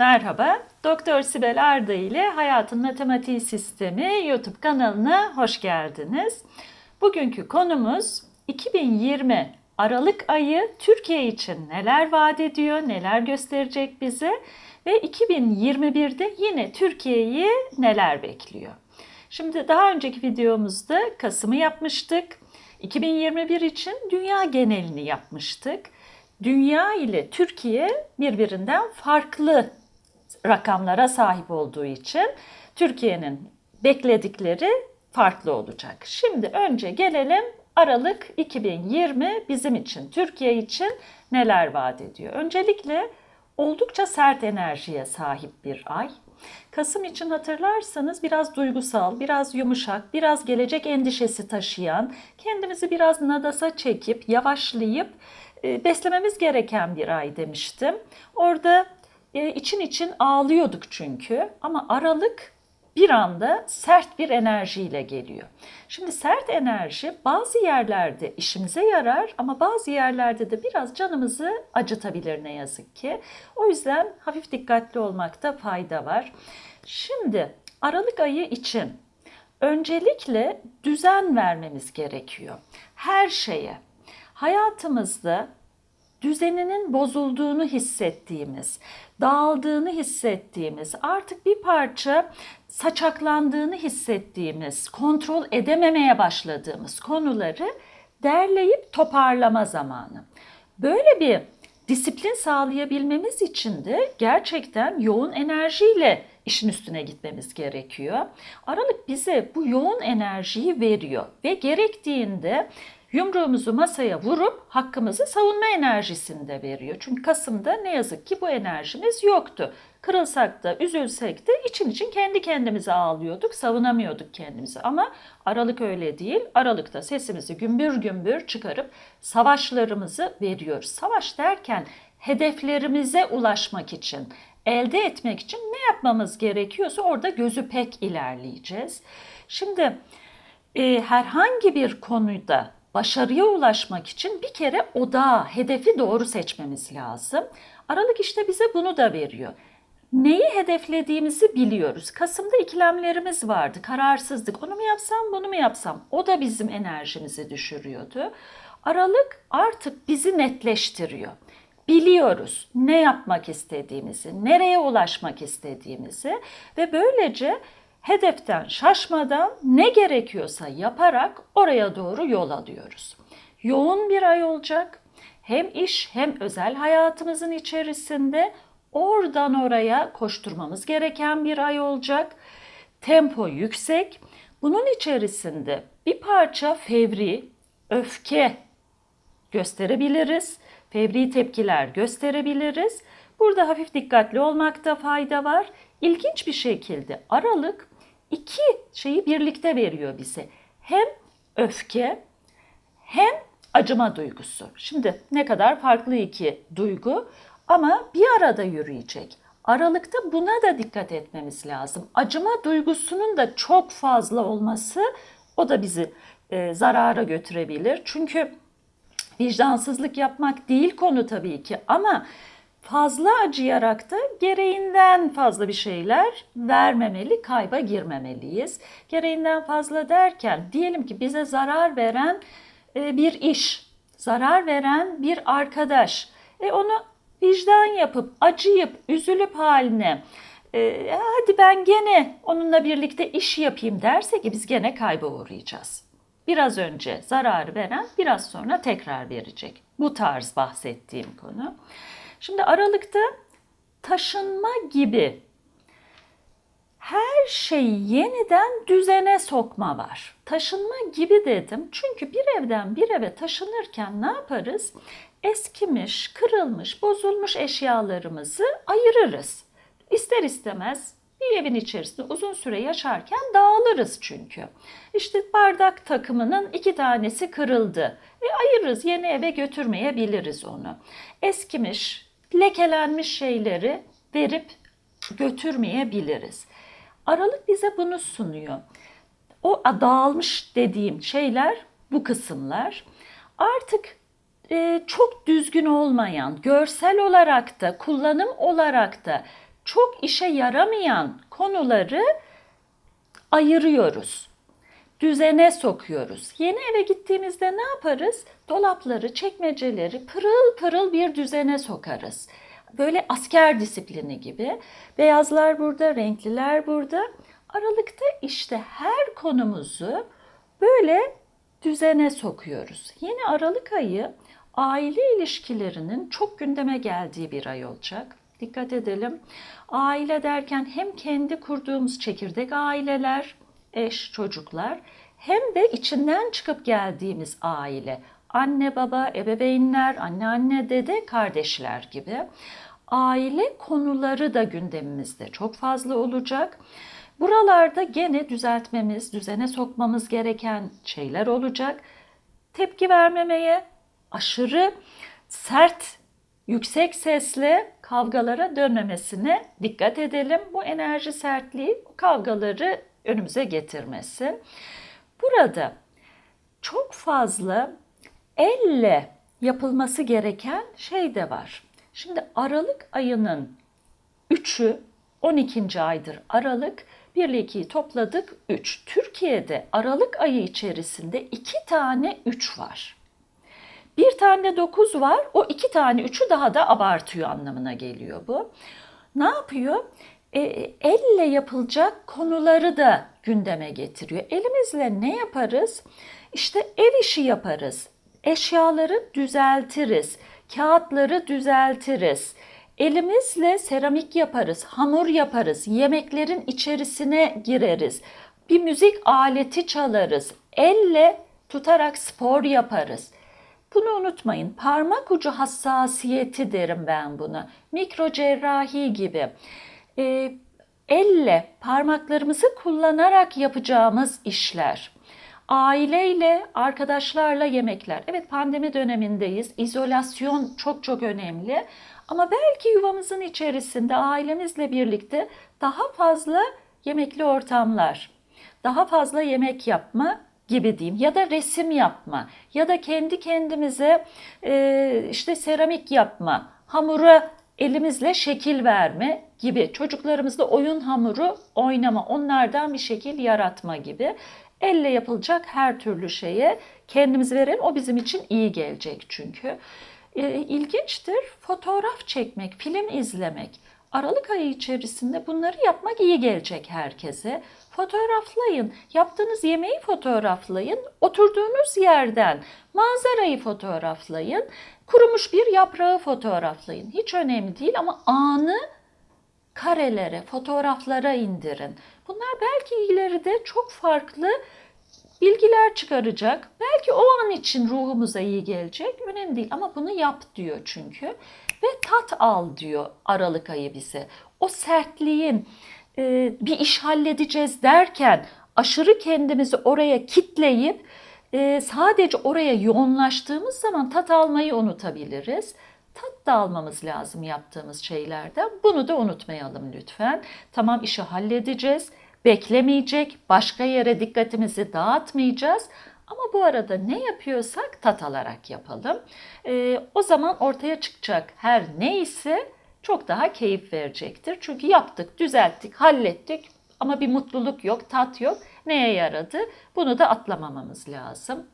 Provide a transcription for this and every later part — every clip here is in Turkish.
Merhaba, Doktor Sibel Arda ile Hayatın Matematiği Sistemi YouTube kanalına hoş geldiniz. Bugünkü konumuz 2020 Aralık ayı Türkiye için neler vaat ediyor, neler gösterecek bize ve 2021'de yine Türkiye'yi neler bekliyor. Şimdi daha önceki videomuzda Kasım'ı yapmıştık. 2021 için dünya genelini yapmıştık. Dünya ile Türkiye birbirinden farklı rakamlara sahip olduğu için Türkiye'nin bekledikleri farklı olacak. Şimdi önce gelelim Aralık 2020 bizim için, Türkiye için neler vaat ediyor? Öncelikle oldukça sert enerjiye sahip bir ay. Kasım için hatırlarsanız biraz duygusal, biraz yumuşak, biraz gelecek endişesi taşıyan, kendimizi biraz nadasa çekip, yavaşlayıp e, beslememiz gereken bir ay demiştim. Orada e, için için ağlıyorduk çünkü ama Aralık bir anda sert bir enerjiyle geliyor. Şimdi sert enerji bazı yerlerde işimize yarar ama bazı yerlerde de biraz canımızı acıtabilir ne yazık ki. O yüzden hafif dikkatli olmakta fayda var. Şimdi Aralık ayı için öncelikle düzen vermemiz gerekiyor. Her şeye. Hayatımızda düzeninin bozulduğunu hissettiğimiz, dağıldığını hissettiğimiz, artık bir parça saçaklandığını hissettiğimiz, kontrol edememeye başladığımız konuları derleyip toparlama zamanı. Böyle bir disiplin sağlayabilmemiz için de gerçekten yoğun enerjiyle işin üstüne gitmemiz gerekiyor. Aralık bize bu yoğun enerjiyi veriyor ve gerektiğinde yumruğumuzu masaya vurup hakkımızı savunma enerjisini de veriyor. Çünkü Kasım'da ne yazık ki bu enerjimiz yoktu. Kırılsak da, üzülsek de için için kendi kendimize ağlıyorduk, savunamıyorduk kendimizi. Ama Aralık öyle değil. Aralıkta sesimizi gümbür gümbür çıkarıp savaşlarımızı veriyoruz. Savaş derken hedeflerimize ulaşmak için, elde etmek için ne yapmamız gerekiyorsa orada gözü pek ilerleyeceğiz. Şimdi e, herhangi bir konuda başarıya ulaşmak için bir kere odağı, hedefi doğru seçmemiz lazım. Aralık işte bize bunu da veriyor. Neyi hedeflediğimizi biliyoruz. Kasım'da ikilemlerimiz vardı, kararsızlık. Onu mu yapsam, bunu mu yapsam? O da bizim enerjimizi düşürüyordu. Aralık artık bizi netleştiriyor. Biliyoruz ne yapmak istediğimizi, nereye ulaşmak istediğimizi ve böylece hedeften şaşmadan ne gerekiyorsa yaparak oraya doğru yol alıyoruz. Yoğun bir ay olacak. Hem iş hem özel hayatımızın içerisinde oradan oraya koşturmamız gereken bir ay olacak. Tempo yüksek. Bunun içerisinde bir parça fevri, öfke gösterebiliriz. Fevri tepkiler gösterebiliriz. Burada hafif dikkatli olmakta fayda var. İlginç bir şekilde Aralık iki şeyi birlikte veriyor bize. Hem öfke hem acıma duygusu. Şimdi ne kadar farklı iki duygu ama bir arada yürüyecek. Aralıkta buna da dikkat etmemiz lazım. Acıma duygusunun da çok fazla olması o da bizi e, zarara götürebilir. Çünkü vicdansızlık yapmak değil konu tabii ki ama fazla acıyarak da gereğinden fazla bir şeyler vermemeli, kayba girmemeliyiz. Gereğinden fazla derken diyelim ki bize zarar veren e, bir iş, zarar veren bir arkadaş. E onu vicdan yapıp, acıyıp, üzülüp haline e, hadi ben gene onunla birlikte iş yapayım derse ki biz gene kayba uğrayacağız. Biraz önce zararı veren biraz sonra tekrar verecek. Bu tarz bahsettiğim konu. Şimdi Aralık'ta taşınma gibi her şeyi yeniden düzene sokma var. Taşınma gibi dedim çünkü bir evden bir eve taşınırken ne yaparız? Eskimiş, kırılmış, bozulmuş eşyalarımızı ayırırız. İster istemez bir evin içerisinde uzun süre yaşarken dağılırız çünkü. İşte bardak takımının iki tanesi kırıldı. E ayırırız, yeni eve götürmeyebiliriz onu. Eskimiş, lekelenmiş şeyleri verip götürmeyebiliriz. Aralık bize bunu sunuyor. O dağılmış dediğim şeyler bu kısımlar. Artık e, çok düzgün olmayan, görsel olarak da, kullanım olarak da çok işe yaramayan konuları ayırıyoruz. Düzene sokuyoruz. Yeni eve gittiğimizde ne yaparız? Dolapları, çekmeceleri pırıl pırıl bir düzene sokarız. Böyle asker disiplini gibi. Beyazlar burada, renkliler burada. Aralıkta işte her konumuzu böyle düzene sokuyoruz. Yeni Aralık ayı aile ilişkilerinin çok gündeme geldiği bir ay olacak. Dikkat edelim. Aile derken hem kendi kurduğumuz çekirdek aileler, eş, çocuklar hem de içinden çıkıp geldiğimiz aile. Anne, baba, ebeveynler, anneanne, dede, kardeşler gibi. Aile konuları da gündemimizde çok fazla olacak. Buralarda gene düzeltmemiz, düzene sokmamız gereken şeyler olacak. Tepki vermemeye, aşırı sert, yüksek sesle kavgalara dönmemesine dikkat edelim. Bu enerji sertliği kavgaları önümüze getirmesin. Burada çok fazla elle yapılması gereken şey de var. Şimdi Aralık ayının 3'ü 12. aydır Aralık. 1 ile 2'yi topladık 3. Türkiye'de Aralık ayı içerisinde 2 tane 3 var. Bir tane 9 var. O iki tane 3'ü daha da abartıyor anlamına geliyor bu. Ne yapıyor? E, elle yapılacak konuları da gündeme getiriyor. Elimizle ne yaparız? İşte ev işi yaparız. Eşyaları düzeltiriz. Kağıtları düzeltiriz. Elimizle seramik yaparız, hamur yaparız, yemeklerin içerisine gireriz. Bir müzik aleti çalarız. Elle tutarak spor yaparız. Bunu unutmayın. Parmak ucu hassasiyeti derim ben buna. Mikro cerrahi gibi. E, elle parmaklarımızı kullanarak yapacağımız işler. Aileyle, arkadaşlarla yemekler. Evet pandemi dönemindeyiz. İzolasyon çok çok önemli. Ama belki yuvamızın içerisinde ailemizle birlikte daha fazla yemekli ortamlar, daha fazla yemek yapma gibi diyeyim ya da resim yapma ya da kendi kendimize e, işte seramik yapma, hamura elimizle şekil verme gibi çocuklarımızla oyun hamuru oynama, onlardan bir şekil yaratma gibi elle yapılacak her türlü şeye kendimiz verelim. O bizim için iyi gelecek çünkü. E, ilginçtir fotoğraf çekmek, film izlemek. Aralık ayı içerisinde bunları yapmak iyi gelecek herkese. Fotoğraflayın, yaptığınız yemeği fotoğraflayın, oturduğunuz yerden manzarayı fotoğraflayın, kurumuş bir yaprağı fotoğraflayın. Hiç önemli değil ama anı karelere, fotoğraflara indirin. Bunlar belki ileride çok farklı bilgiler çıkaracak. Belki o an için ruhumuza iyi gelecek. Önemli değil ama bunu yap diyor çünkü. Ve tat al diyor Aralık ayı bize. O sertliğin e, bir iş halledeceğiz derken aşırı kendimizi oraya kitleyip e, sadece oraya yoğunlaştığımız zaman tat almayı unutabiliriz. Tat da almamız lazım yaptığımız şeylerden. Bunu da unutmayalım lütfen. Tamam işi halledeceğiz beklemeyecek, başka yere dikkatimizi dağıtmayacağız. Ama bu arada ne yapıyorsak tat alarak yapalım. Ee, o zaman ortaya çıkacak her neyse çok daha keyif verecektir. Çünkü yaptık, düzelttik, hallettik ama bir mutluluk yok, tat yok. Neye yaradı? Bunu da atlamamamız lazım.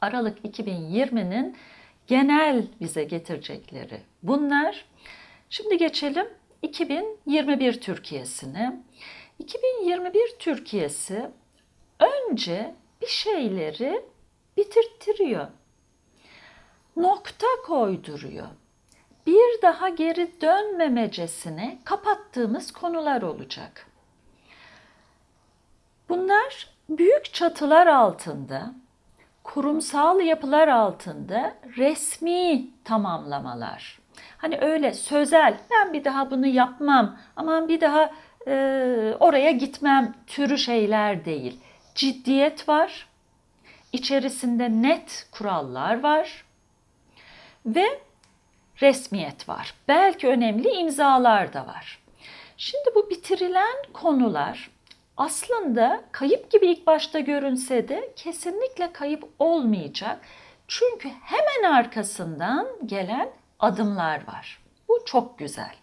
Aralık 2020'nin genel bize getirecekleri bunlar. Şimdi geçelim 2021 Türkiye'sine. 2021 Türkiye'si önce bir şeyleri bitirttiriyor. Nokta koyduruyor. Bir daha geri dönmemecesine kapattığımız konular olacak. Bunlar büyük çatılar altında, kurumsal yapılar altında resmi tamamlamalar. Hani öyle sözel ben bir daha bunu yapmam, aman bir daha e, oraya gitmem türü şeyler değil. Ciddiyet var, içerisinde net kurallar var ve resmiyet var. Belki önemli imzalar da var. Şimdi bu bitirilen konular aslında kayıp gibi ilk başta görünse de kesinlikle kayıp olmayacak. Çünkü hemen arkasından gelen adımlar var. Bu çok güzel.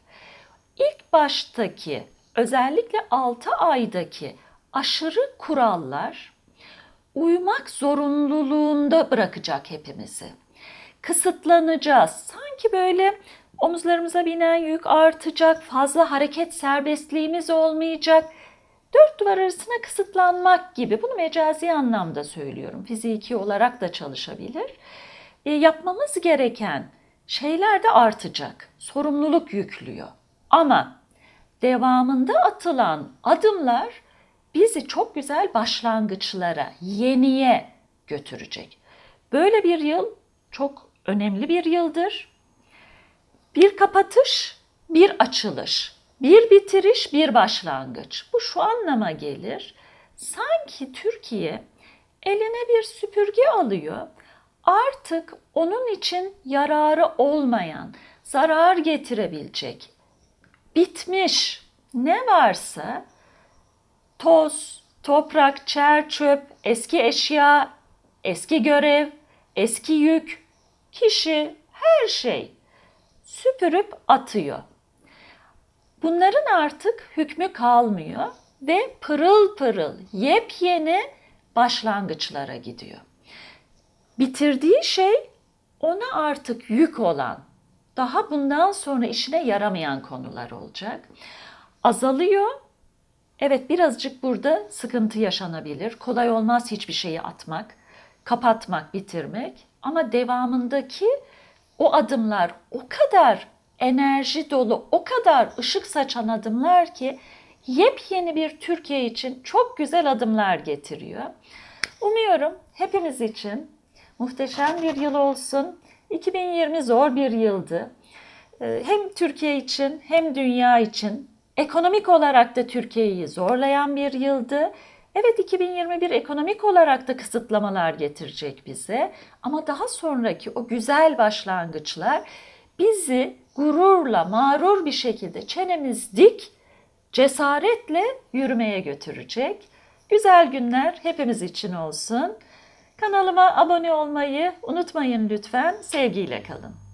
İlk baştaki özellikle 6 aydaki aşırı kurallar uymak zorunluluğunda bırakacak hepimizi. Kısıtlanacağız. Sanki böyle omuzlarımıza binen yük artacak, fazla hareket serbestliğimiz olmayacak. Dört duvar arasına kısıtlanmak gibi. Bunu mecazi anlamda söylüyorum. Fiziki olarak da çalışabilir. E, yapmamız gereken şeyler de artacak. Sorumluluk yüklüyor. Ama devamında atılan adımlar bizi çok güzel başlangıçlara, yeniye götürecek. Böyle bir yıl çok önemli bir yıldır. Bir kapatış, bir açılış, bir bitiriş, bir başlangıç. Bu şu anlama gelir. Sanki Türkiye eline bir süpürge alıyor. Artık onun için yararı olmayan, zarar getirebilecek, bitmiş ne varsa toz, toprak, çer, çöp, eski eşya, eski görev, eski yük, kişi, her şey süpürüp atıyor. Bunların artık hükmü kalmıyor ve pırıl pırıl yepyeni başlangıçlara gidiyor. Bitirdiği şey ona artık yük olan, daha bundan sonra işine yaramayan konular olacak. Azalıyor. Evet birazcık burada sıkıntı yaşanabilir. Kolay olmaz hiçbir şeyi atmak, kapatmak, bitirmek. Ama devamındaki o adımlar o kadar enerji dolu, o kadar ışık saçan adımlar ki yepyeni bir Türkiye için çok güzel adımlar getiriyor. Umuyorum hepimiz için muhteşem bir yıl olsun. 2020 zor bir yıldı. Ee, Hem Türkiye için hem dünya için ekonomik olarak da Türkiye'yi zorlayan bir yıldı. Evet 2021 ekonomik olarak da kısıtlamalar getirecek bize ama daha sonraki o güzel başlangıçlar bizi gururla, mağrur bir şekilde çenemiz dik, cesaretle yürümeye götürecek. Güzel günler hepimiz için olsun. Kanalıma abone olmayı unutmayın lütfen. Sevgiyle kalın.